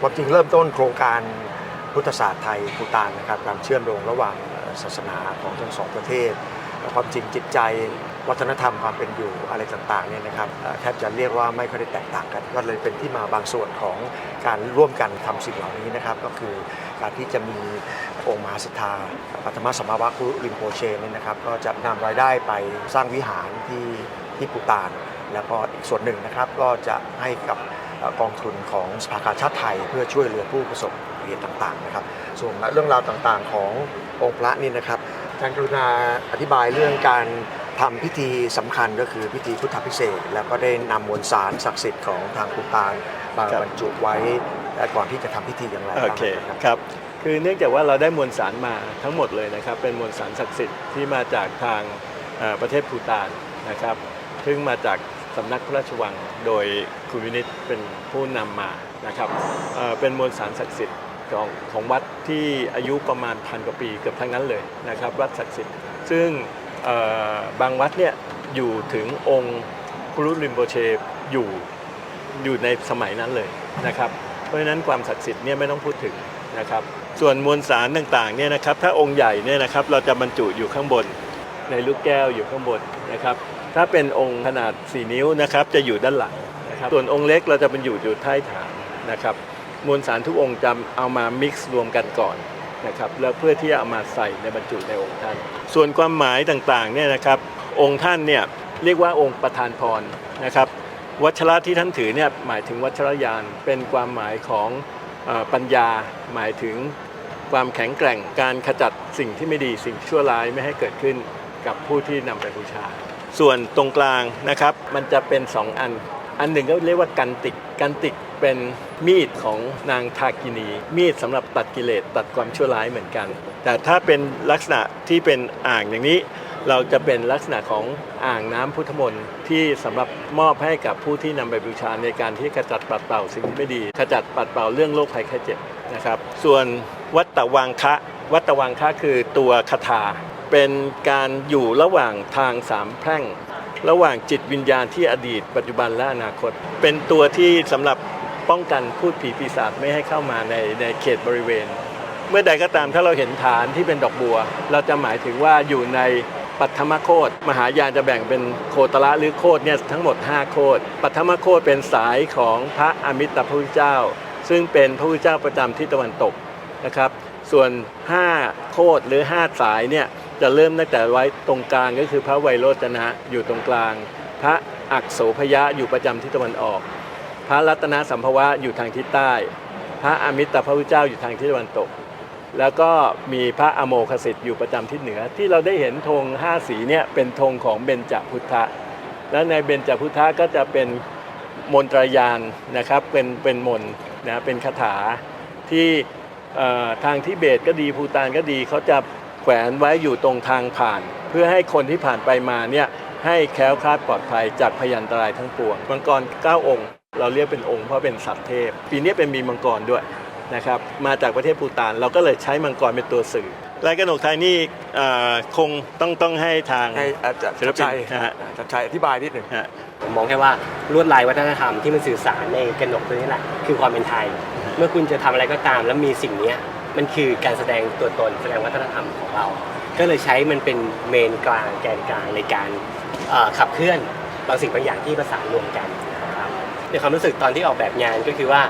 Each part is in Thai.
ความจริงเริ่มต้นโครงการพุทธศาสตร์ไทยภูตานนะครับการเชื่อมโยงระหว่างศาสนาของทั้งสองประเทศ ความจริงจิตใจวัฒนธรรมความเป็นอยู่อะไรต่างๆเนี่ยนะครับแทบจะเรียกว่าไม่ค่อยได้แตกต่างกัน ก็เลยเป็นที่มาบางส่วนของการร่วมกันทำสิ่งเหล่านี้นะครับ ก็คือการที่จะมีองค์มหาศรัทธาปัตมสมาวะคุริมโปเชเนี่ยนะครับ ก็จะนำรายได้ไปสร้างวิหารที่ที่ภูตาน แล้วก็อีกส่วนหนึ่งนะครับก็จะให้กับ กองทุนของสภากาชาติไทย เพื่อช่วยเหลือผู้ประสบเหตุต่างๆนะครับ ส่วนเรื่องราวต่างๆขององค์พระนี่นะครับท่านกรุณาอธิบายเรื่องการทำพิธีสำคัญก็คือพิธีพุทธพิเศษ แล้วก็ได้นำมวลสารศักดิ์สิทธิ์ของทางภูตานมาบรรจุไว้ก่อนที่จะทำพิธีอย่างไรโอเคครับคือเนื่องจากว่าเราได้มวลสารมาทั้งหมดเลยนะครับ เป็นมวลสารศักดิ์สิทธิ์ที่มาจากทางประเทศภูตานนะครับ ซึ่งมาจาก สำนักพระราชวังโดยคุณวินิตเป็นผู้นำมานะครับเเป็นมวลสารศักดิ์สิทธิ์ของของวัดที่อายุประมาณพันกว่าปีเกือบทั้งนั้นเลยนะครับวัดศักดิ์สิทธิ์ ซึ่งบางวัดเนี่ยอยู่ถึงองค์ครูริมโบเชอยู่อยู่ในสมัยนั้นเลยนะครับ เพราะฉะนั้นความศักดิ์สิทธิ์เนี่ยไม่ต้องพูดถึงนะครับส่วนมวลสารต่างๆเนี่ยนะครับถ้าองค์ใหญ่เนี่ยนะครับเราจะบรรจุอยู่ข้างบนในลูกแก้วอยู่ข้างบนนะครับ ถ้าเป็นองค์ขนาด 4 นิ้วนะครับจะอยู่ด้านหลังนะครับส่วนองค์เล็กเราจะบรรจุอยู่ใต้ฐานนะครับมวลสารทุกองค์จะเอามา mix รวมกันก่อนนะครับแล้วเพื่อที่จะเอามาใส่ในบรรจุในองค์ท่าน ส่วนความหมายต่างๆเนี่ยนะครับองค์ท่านเนี่ยเรียกว่าองค์ประธานพรนะครับวัชระที่ท่านถือเนี่ยหมายถึงวัชรยานเป็นความหมายของปัญญาหมายถึงความแข็งแกร่งการขจัดสิ่งที่ไม่ดีสิ่งชั่วร้ายไม่ให้เกิดขึ้นกับผู้ที่นำไปบูชา ส่วนตรงกลางนะครับมันจะเป็นสองอัน อันหนึ่งก็เรียกว่ากันติกกันติกเป็นมีดของนางทากินี มีดสำหรับตัดกิเลสตัดความชั่วร้ายเหมือนกัน แต่ถ้าเป็นลักษณะที่เป็นอ่างอย่างนี้ เราจะเป็นลักษณะของอ่างน้ำพุทธมนต์ที่สำหรับมอบให้กับผู้ที่นำไปบูชาในการที่ขจัดปัดเป่าสิ่งที่ไม่ดีขจัดปัดเป่าเรื่องโรคภัยไข้เจ็บนะครับ ส่วนวัตตวังคะวัตตวังคะคือตัวคาถา เป็นการอยู่ระหว่างทางสามแพร่ง ระหว่างจิตวิญญาณที่อดีต ปัจจุบันและอนาคต เป็นตัวที่สำหรับป้องกันพูดผีปีศาจไม่ให้เข้ามาในในเขตบริเวณ เมื่อใดก็ตามถ้าเราเห็นฐานที่เป็นดอกบัว เราจะหมายถึงว่าอยู่ในปัทมโคดมหายานจะแบ่งเป็นโคตระหรือโคดเนี่ยทั้งหมด 5 โคดปัทมโคดเป็นสายของพระอมิตรพระพุทธเจ้า ซึ่งเป็นพระพุทธเจ้าประจำทิศตะวันตกนะครับ ส่วน 5 โคดหรือ 5 สายเนี่ย จะเริ่มตั้งแต่ไว้ตรงกลางก็คือพระไวยโรจนะอยู่ตรงกลาง พระอักโสพยะอยู่ประจำทิศตะวันออก พระรัตนสัมภวะอยู่ทางทิศใต้ พระอมิตรพระพุทธเจ้าอยู่ทางทิศตะวันตก แล้วก็มีพระอโมคสิทธิ์อยู่ประจำทิศเหนือ ที่เราได้เห็นธงห้าสีเนี่ยเป็นธงของเบญจพุทธะแล้วในเบญจพุทธะก็จะเป็นมนตรยานนะครับเป็นเป็นมน์นะเป็นคาถาที่ทางทิเบตก็ดีภูตานก็ดีเขาจะ แขวนไว้อยู่ตรงทางผ่าน เพื่อให้คนที่ผ่านไปมาเนี่ยให้แคล้วคลาดปลอดภัยจากพยันตรายทั้งปวงมังกรเก้าองค์ เราเรียกเป็นองค์เพราะเป็นสัตว์เทพ ปีนี้เป็นมีมังกรด้วยนะครับมาจากประเทศปูตานเราก็เลยใช้มังกรเป็นตัวสื่อรายกระหนกไทยนี่เอ่อคงต้องต้องให้ทางให้อาจารย์ศิลปินชัยนะฮะอาจารย์ชัยอธิบายนิดหนึ่งฮะผมมองแค่ว่าลวดลายวัฒนธรรมที่มันสื่อสารในกระหนกตัวนี้แหละคือความเป็นไทย เมื่อคุณจะทำอะไรก็ตามแล้วมีสิ่งเนี้ย มันคือการแสดงตัวตนแสดงวัฒนธรรมของเรา ก็เลยใช้มันเป็นเมนกลางแกนกลางในการเอ่อขับเคลื่อนบางสิ่งบางอย่างที่ประสานรวมกันนะครับในความรู้สึกตอนที่ออกแบบงานก็คือว่า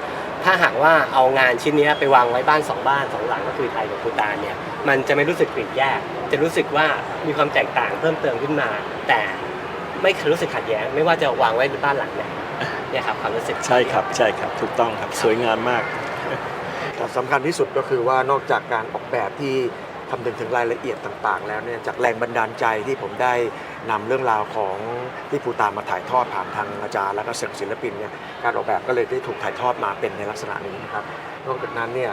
ถ้าหากว่าเอางานชิ้นนี้ไปวางไว้บ้านสองบ้านสองหลังก็คือไทยกับภูตานเนี่ยมันจะไม่รู้สึกปลีกแยก จะรู้สึกว่ามีความแตกต่างเพิ่มเติมขึ้นมา แต่ไม่เคยรู้สึกขัดแย้งไม่ว่าจะวางไว้บ้านหลังไหนเนี่ยครับความรู้สึก ใช่ครับใช่ครับถูกต้องครับสวยงามมาก สำคัญที่สุดก็คือว่านอกจากการออกแบบที่คำนึงถึงรายละเอียดต่างๆ แล้วเนี่ยจากแรงบันดาลใจที่ผมได้นำเรื่องราวของที่ภูตามาถ่ายทอดผ่านทางอาจารย์แล้วก็ศิลปินเนี่ยการออกแบบก็เลยได้ถูกถ่ายทอดมาเป็นในลักษณะนี้นะครับนอกจากนั้นเนี่ย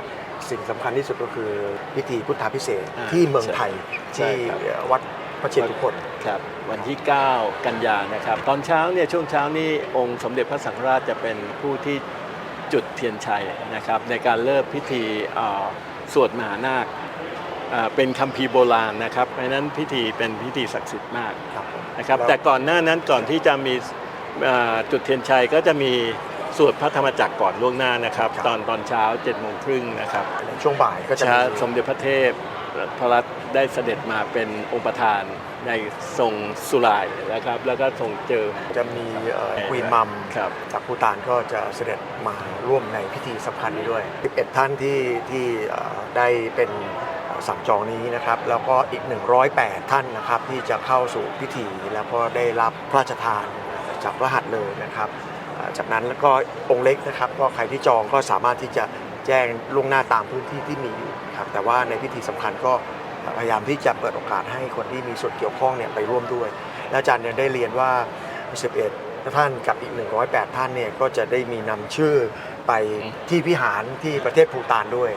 สิ่งสำคัญที่สุดก็คือพิธีพุทธาพิเศษที่เมืองไทยที่วัดพระเชตุพนครับวันที่ 9 กันยานะครับ ตอนเช้าเนี่ยช่วงเช้านี้องค์สมเด็จพระสังฆราชจะเป็นผู้ที่ จุดเทียนชัยนะครับในการเริ่มพิธีเอ่อสวดมหานาคอ่าเป็นคัมภีร์โบราณนะครับเพราะฉะนั้นพิธีเป็นพิธีศักดิ์สิทธิ์มากครับผมนะครับแล้วแต่ก่อนหน้านั้นก่อนที่จะมีเอ่อจุดเทียนชัยก็จะมีสวดพระธรรมจักรก่อนล่วงหน้านะครับครับตอนตอนเช้า7จ็ดโมงครึ่งนะครับช่วงบ่ายก็จะชามีสมเด็จพระเทพ พระรัตน์ได้เสด็จมาเป็นองค์ประธานในทรงสุรายนะครับ แล้วก็ทรงเจอ จะมีควีนมัมครับจากภูตานก็จะเสด็จมาร่วมในพิธีสำคัญนี้ด้วย 11 ท่านที่ที่เอ่อได้เป็นเอ่อสั่งจองนี้นะครับ แล้วก็อีก 108 ท่านนะครับ ที่จะเข้าสู่พิธีแล้วก็ได้รับพระราชทานจากพระหัตถ์เลยนะครับเอ่อจากนั้นแล้วก็องค์เล็กนะครับ ก็ใครที่จองก็สามารถที่จะ แจ้งล่วงหน้าตามพื้นที่ที่มีอยู่ครับแต่ว่าในพิธีสำคัญก็พยายามที่จะเปิดโอกาสให้คนที่มีส่วนเกี่ยวข้องเนี่ยไปร่วมด้วย และอาจารย์เนี่ยได้เรียนว่า 11 ท่านกับอีก 108 ท่านเนี่ยก็จะได้มีนำชื่อไปที่พิหารที่ประเทศภูตานด้วย